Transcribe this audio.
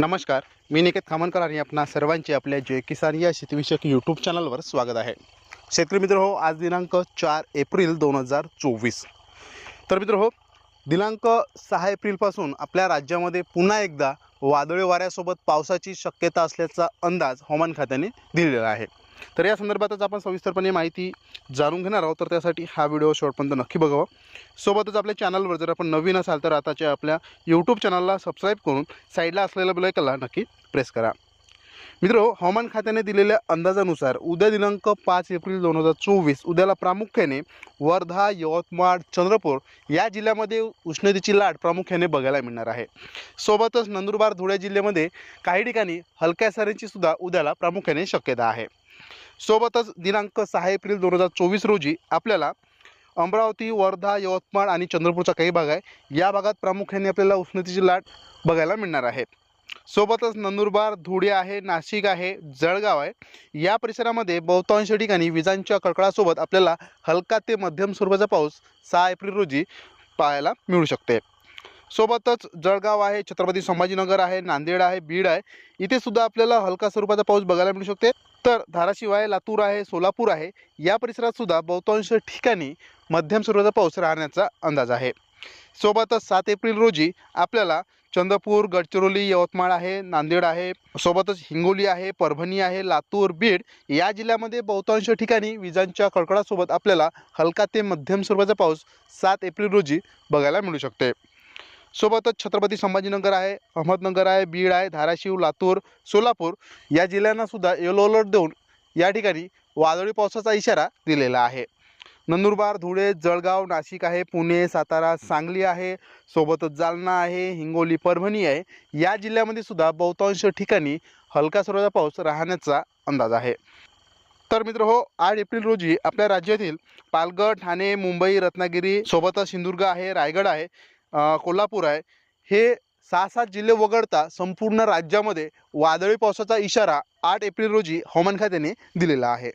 नमस्कार मी निकेत खामनकर आणि आपणा सर्वांचे आपल्या जय किसान या शेतीविषयक यूट्यूब चॅनलवर स्वागत आहे. शेतकरी मित्र हो आज दिनांक चार एप्रिल दोन हजार चोवीस. तर मित्र हो दिनांक सहा एप्रिलपासून आपल्या राज्यामध्ये पुन्हा एकदा वादळी वाऱ्यासोबत पावसाची शक्यता असल्याचा अंदाज हवामान खात्याने दिलेला आहे. तर या संदर्भातच आपण सविस्तरपणे माहिती जाणून घेणार आहोत. तर त्यासाठी हा व्हिडिओ शॉर्टपर्यंत नक्की बघावा. सोबतच आपल्या चॅनलवर जर आपण नवीन असाल तर आताच्या आपल्या यूट्यूब चॅनलला सबस्क्राईब करून साईडला असलेल्या ब्लॅकला नक्की प्रेस करा. मित्र हवामान खात्याने दिलेल्या अंदाजानुसार उद्या दिनांक पाच एप्रिल दोन हजार चोवीस उद्याला प्रामुख्याने वर्धा यवतमाळ चंद्रपूर या जिल्ह्यामध्ये उष्णतेची लाट प्रामुख्याने बघायला मिळणार आहे. सोबतच नंदुरबार धुळे जिल्ह्यामध्ये काही ठिकाणी हलक्या सरींची सुद्धा उद्याला प्रामुख्याने शक्यता आहे. सोबतच दिनांक सहा एप्रिल दोन हजार चोवीस रोजी आपल्याला अमरावती वर्धा यवतमाळ आणि चंद्रपूरचा काही भाग आहे. या भागात प्रामुख्याने आपल्याला उष्णतेची लाट बघायला मिळणार आहे. सोबतच नंदुरबार धुळे आहे नाशिक आहे जळगाव आहे. या परिसरामध्ये बहुतांश ठिकाणी विजांच्या कडकडासोबत आपल्याला हलका ते मध्यम स्वरूपाचा पाऊस सहा एप्रिल रोजी पाहायला मिळू शकते. सोबतच जळगाव आहे छत्रपती संभाजीनगर आहे नांदेड आहे बीड आहे. इथे सुद्धा आपल्याला हलका स्वरूपाचा पाऊस बघायला मिळू शकते. तर धाराशिव आहे लातूर आहे सोलापूर आहे. या परिसरात सुद्धा बहुतांश ठिकाणी मध्यम स्वरूपाचा पाऊस राहण्याचा अंदाज आहे. सोबतच सात एप्रिल रोजी आपल्याला चंद्रपूर गडचिरोली यवतमाळ आहे नांदेड आहे. सोबतच हिंगोली आहे परभणी आहे लातूर बीड या जिल्ह्यामध्ये बहुतांश ठिकाणी विजांच्या कडकडासोबत आपल्याला हलका ते मध्यम स्वरूपाचा पाऊस सात एप्रिल रोजी बघायला मिळू शकते. सोबतच छत्रपती संभाजीनगर आहे अहमदनगर आहे बीड आहे धाराशिव लातूर सोलापूर या जिल्ह्यांना सुद्धा येलो अलर्ट देऊन या ठिकाणी वादळी पावसाचा इशारा दिलेला आहे. नंदुरबार धुळे जळगाव नाशिक आहे पुणे सातारा सांगली आहे सोबतच जालना आहे हिंगोली परभणी आहे. या जिल्ह्यामध्ये सुद्धा बहुतांश ठिकाणी हलका स्वरूपाचा पाऊस राहण्याचा अंदाज आहे. तर मित्र हो आठ एप्रिल रोजी आपल्या राज्यातील पालघर ठाणे मुंबई रत्नागिरी सोबतच सिंधुदुर्ग आहे रायगड आहे कोल्हापूर आहे. हे सहा सात जिल्हे वगळता संपूर्ण राज्यामध्ये वादळी पावसाचा इशारा आठ एप्रिल रोजी हवामान खात्याने दिलेला आहे.